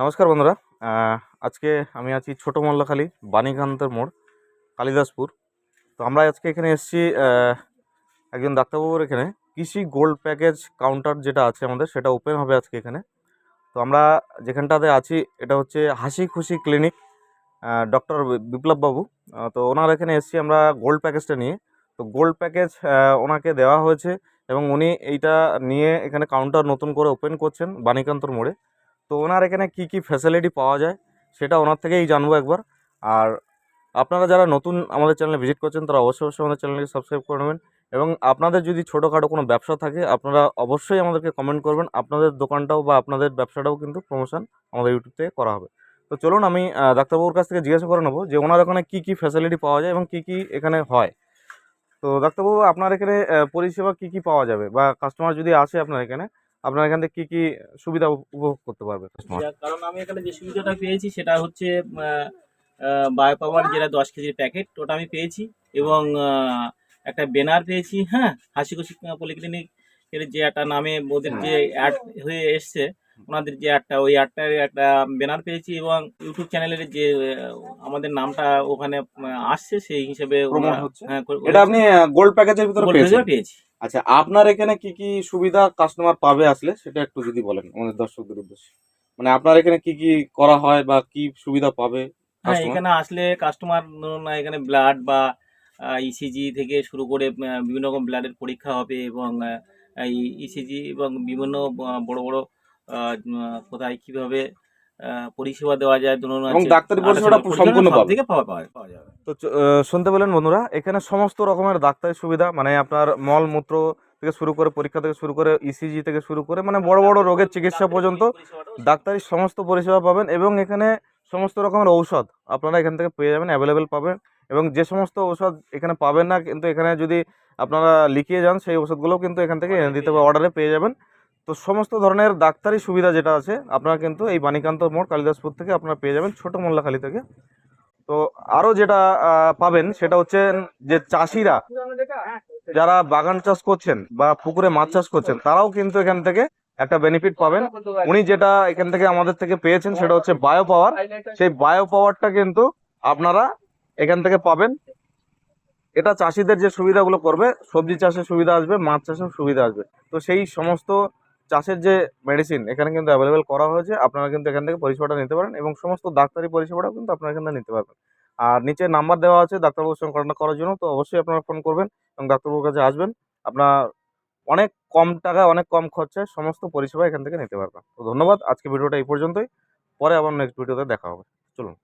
নমস্কার বন্ধুরা। আজকে আমি আছি ছোটো মোল্লাখালী, বাণীকান্তের মোড়, কালিদাসপুর। তো আমরা আজকে এখানে এসেছি একজন ডাক্তারবাবুর এখানে। কৃষি গোল্ড প্যাকেজ কাউন্টার যেটা আছে আমাদের, সেটা ওপেন হবে আজকে এখানে। তো আমরা যেখানটাতে আছি, এটা হচ্ছে হাসি খুশি ক্লিনিক ডক্টর বিপ্লব বাবু তো ওনার এখানে এসেছি আমরা গোল্ড প্যাকেজটা নিয়ে। তো গোল্ড প্যাকেজ ওনাকে দেওয়া হয়েছে এবং উনি এইটা নিয়ে এখানে কাউন্টার নতুন করে ওপেন করছেন বাণীকান্তর মোড়ে। তো ওনার এখানে কি কি ফ্যাসিলিটি পাওয়া যায়, সেটা ওনার থেকেই জানব একবার। আর আপনারা যারা নতুন আমাদের চ্যানেলে ভিজিট করছেন, তারা অবশ্যই অবশ্যই আমাদের চ্যানেলকে সাবস্ক্রাইব করে নেবেন। এবং আপনাদের যদি ছোটোখাটো কোনো ব্যবসা থাকে, আপনারা অবশ্যই আমাদেরকে কমেন্ট করবেন। আপনাদের দোকানটাও বা আপনাদের ব্যবসাটাও কিন্তু প্রমোশন আমাদের ইউটিউব থেকে করা হবে। তো চলুন আমি ডাক্তারবাবুর কাছ থেকে জিজ্ঞাসা করে নেব যে ওনার ওখানে কী কী ফ্যাসিলিটি পাওয়া যায় এবং কী কী এখানে হয়। তো ডাক্তারবাবু, আপনার এখানে পরিষেবা কী কী পাওয়া যাবে? বা কাস্টমার যদি আসে আপনার এখানে আপনার এখান থেকে কী কী সুবিধা উপভোগ করতে পারবে কারণ আমি এখানে যে সুবিধাটা পেয়েছি সেটা হচ্ছে বায়ো পাওয়ার যেটা দশ কেজির প্যাকেট ওটা আমি পেয়েছি এবং একটা ব্যানার পেয়েছি হ্যাঁ হাসি খুশি পলিক্লিনিক এর যে একটা নামে ওদের যে অ্যাড হয়ে এসছে ওনাদের যে একটা ওই অ্যাডটার একটা ব্যানার পেয়েছি এবং ইউটিউব চ্যানেলের যে আমাদের নামটা ওখানে আসছে সেই হিসেবে? হ্যাঁ, এটা আপনি গোল্ড প্যাকেজের ভিতরে পেয়েছি। আচ্ছা আপনার এখানে কি কি সুবিধা কাস্টমার পাবে আসলে? সেটা একটু যদি বলেন আমাদের দর্শকদের উদ্দেশ্যে। মানে আপনার এখানে কি কি করা হয় বা কি সুবিধা পাবে হ্যাঁ এখানে আসলে কাস্টমার ধরুন এখানে ব্লাড বা ইসিজি থেকে শুরু করে বিভিন্ন রকম ব্লাডের পরীক্ষা হবে এবং ইসিজি এবং বিভিন্ন বড় বড় কোথায় কীভাবে পরিষেবা দেওয়া যায় ধরুন এবং ডাক্তারি পরিষেবাটা সম্পূর্ণ পাবে। থেকে পাওয়া পাওয়া যাবে। তো শুনতে পেলেন বন্ধুরা এখানে সমস্ত রকমের ডাক্তারি সুবিধা মানে আপনার মল মূত্র থেকে শুরু করে পরীক্ষা থেকে শুরু করে ইসিজি থেকে শুরু করে মানে বড় বড় রোগের চিকিৎসা পর্যন্ত ডাক্তারি সমস্ত পরিষেবা পাবেন এবং এখানে সমস্ত রকমের ঔষধ আপনারা এখান থেকে পেয়ে যাবেন অ্যাভেলেবেল পাবেন এবং যে সমস্ত ঔষধ এখানে পাবেন না কিন্তু এখানে যদি আপনারা লিখিয়ে যান সেই ওষুধগুলোও কিন্তু এখান থেকে এনে দিতে হবে অর্ডারে পেয়ে যাবেন। তো সমস্ত ধরনের ডাক্তারি সুবিধা যেটা আছে, আপনারা কিন্তু এই বাণীকান্ত মোড়, কালিদাসপুর থেকে আপনারা পেয়ে যাবেন ছোটো মোল্লাখালী থেকে। তো আরও যেটা পাবেন সেটা হচ্ছে যে চাষিরা যারা বাগান চাষ করছেন বা পুকুরে মাছ চাষ করছেন, তারাও কিন্তু এখান থেকে একটা বেনিফিট পাবেন। উনি যেটা এখান থেকে আমাদের থেকে পেয়েছেন সেটা হচ্ছে বায়ো পাওয়ার সেই বায়ো পাওয়ারটা কিন্তু আপনারা এখান থেকে পাবেন। এটা চাষিদের যে সুবিধাগুলো করবে, সবজি চাষের সুবিধা আসবে, মাছ চাষের সুবিধা আসবে। তো সেই সমস্ত চাষের যে মেডিসিন এখানে কিন্তু অ্যাভেলেবেল করা হয়েছে, আপনারা কিন্তু এখান থেকে পরিষেবাটা নিতে পারেন এবং সমস্ত ডাক্তারি পরিষেবাটাও কিন্তু আপনারা এখান থেকে নিতে পারবেন। আর নিচে নাম্বার দেওয়া আছে ডাক্তারবাবুর সঙ্গে কন্ট্যাক্ট করার জন্য, তো অবশ্যই আপনারা ফোন করবেন এবং ডাক্তারবাবুর কাছে আসবেন। আপনার অনেক কম টাকা, অনেক কম খরচায় সমস্ত পরিষেবা এখান থেকে নিতে পারবেন। তো ধন্যবাদ আজকে ভিডিওটা এই পর্যন্তই। পরে আবার নেক্সট ভিডিওতে দেখা হবে। চলুন।